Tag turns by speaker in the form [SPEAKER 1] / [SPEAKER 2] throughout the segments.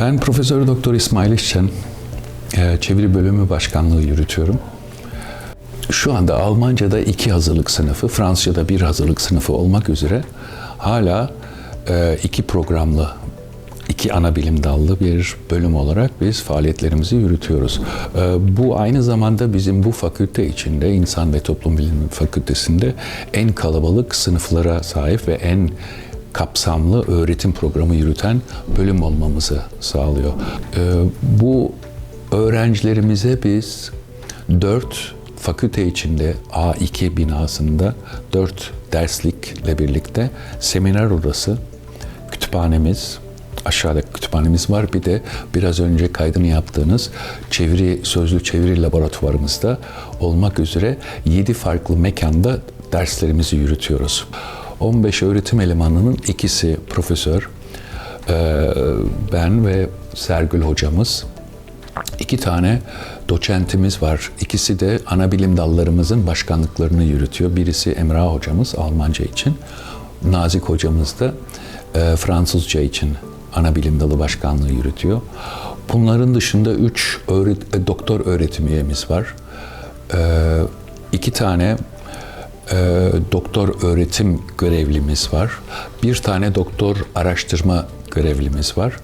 [SPEAKER 1] Ben Profesör Doktor İsmail İşçen, e, çeviri bölümü başkanlığı yürütüyorum. Şu anda Almanca'da iki hazırlık sınıfı, Fransızca'da bir hazırlık sınıfı olmak üzere hala e, iki programlı, iki ana bilim dallı bir bölüm olarak biz faaliyetlerimizi yürütüyoruz. E, Bu aynı zamanda bizim bu fakülte içinde, İnsan ve Toplum Bilimi Fakültesinde en kalabalık sınıflara sahip ve en kapsamlı öğretim programı yürüten bölüm olmamızı sağlıyor. Ee, Bu öğrencilerimize biz dört fakülte içinde A2 binasında dört derslikle birlikte seminer odası, kütüphanemiz, aşağıda kütüphanemiz var. Bir de biraz önce kaydını yaptığınız çeviri, sözlü çeviri laboratuvarımızda olmak üzere 7 farklı mekanda derslerimizi yürütüyoruz. 15 öğretim elemanının ikisi profesör, ee, ben ve Sergül hocamız. İki tane doçentimiz var. İkisi de ana bilim dallarımızın başkanlıklarını yürütüyor. Birisi Emrah hocamız Almanca için. Nazik hocamız da e, Fransızca için ana bilim dalı başkanlığı yürütüyor. Bunların dışında üç öğret- e, doktor öğretim üyemiz var. E, iki tane e, doktor öğretim görevlimiz var. Bir tane doktor araştırma görevlimiz var.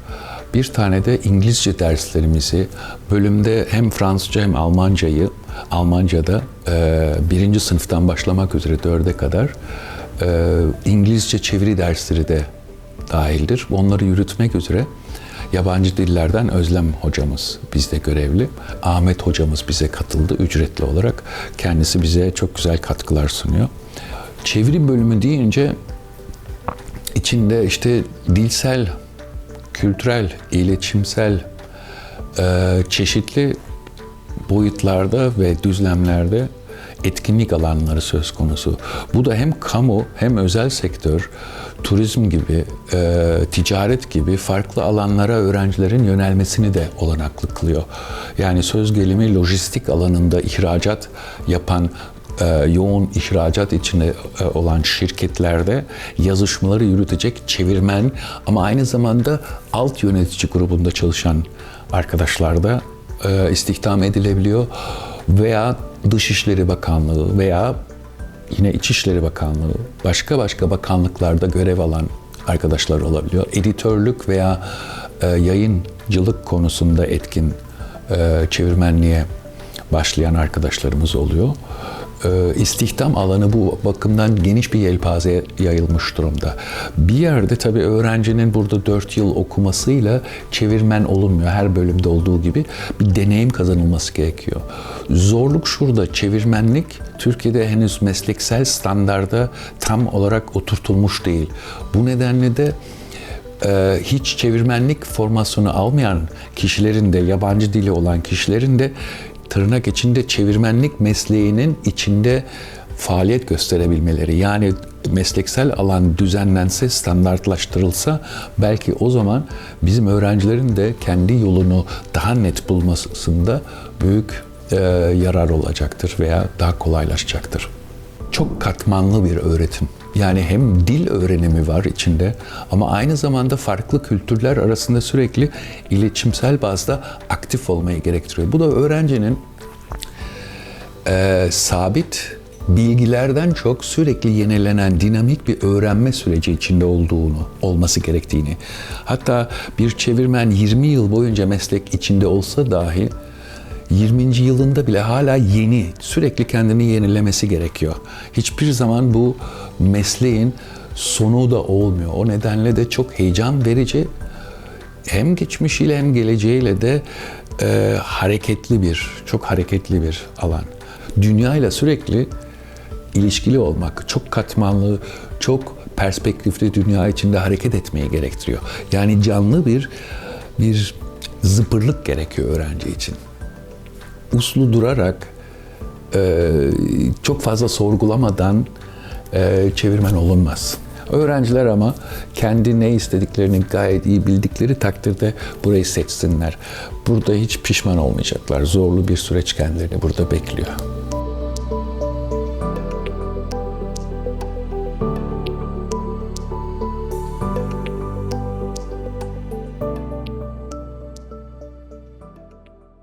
[SPEAKER 1] Bir tane de İngilizce derslerimizi bölümde hem Fransızca hem Almancayı Almanca'da e, birinci sınıftan başlamak üzere dörde kadar e, İngilizce çeviri dersleri de dahildir. Onları yürütmek üzere yabancı dillerden Özlem hocamız bizde görevli. Ahmet hocamız bize katıldı ücretli olarak. Kendisi bize çok güzel katkılar sunuyor. Çeviri bölümü deyince içinde işte dilsel, kültürel, iletişimsel e, çeşitli boyutlarda ve düzlemlerde etkinlik alanları söz konusu. Bu da hem kamu hem özel sektör, turizm gibi, e, ticaret gibi farklı alanlara öğrencilerin yönelmesini de olanaklı kılıyor. Yani söz gelimi lojistik alanında ihracat yapan e, yoğun ihracat içinde e, olan şirketlerde yazışmaları yürütecek çevirmen ama aynı zamanda alt yönetici grubunda çalışan arkadaşlar da e, istihdam edilebiliyor veya Dışişleri Bakanlığı veya yine İçişleri Bakanlığı başka başka bakanlıklarda görev alan arkadaşlar olabiliyor. Editörlük veya e, yayıncılık konusunda etkin e, çevirmenliğe başlayan arkadaşlarımız oluyor. E, istihdam alanı bu bakımdan geniş bir yelpazeye yayılmış durumda. Bir yerde tabii öğrencinin burada 4 yıl okumasıyla çevirmen olunmuyor. Her bölümde olduğu gibi bir deneyim kazanılması gerekiyor. Zorluk şurada, çevirmenlik Türkiye'de henüz mesleksel standarda tam olarak oturtulmuş değil. Bu nedenle de e, hiç çevirmenlik formasyonu almayan kişilerin de, yabancı dili olan kişilerin de tırnak içinde çevirmenlik mesleğinin içinde faaliyet gösterebilmeleri. Yani mesleksel alan düzenlense, standartlaştırılsa belki o zaman bizim öğrencilerin de kendi yolunu daha net bulmasında büyük e, yarar olacaktır veya daha kolaylaşacaktır. Çok katmanlı bir öğretim. Yani hem dil öğrenimi var içinde ama aynı zamanda farklı kültürler arasında sürekli iletişimsel bazda aktif olmayı gerektiriyor. Bu da öğrencinin e, sabit bilgilerden çok sürekli yenilenen dinamik bir öğrenme süreci içinde olduğunu, olması gerektiğini. Hatta bir çevirmen 20 yıl boyunca meslek içinde olsa dahi 20. yılında bile hala yeni, sürekli kendini yenilemesi gerekiyor. Hiçbir zaman bu mesleğin sonu da olmuyor. O nedenle de çok heyecan verici hem geçmişiyle hem geleceğiyle de e, hareketli bir, çok hareketli bir alan. Dünyayla sürekli ilişkili olmak, çok katmanlı, çok perspektifli dünya içinde hareket etmeyi gerektiriyor. Yani canlı bir bir zıpırlık gerekiyor öğrenci için. Uslu durarak, e, çok fazla sorgulamadan e, çevirmen olunmaz. Öğrenciler ama kendi ne istediklerini gayet iyi bildikleri takdirde burayı seçsinler. Burada hiç pişman olmayacaklar. Zorlu bir süreç kendilerini burada bekliyor.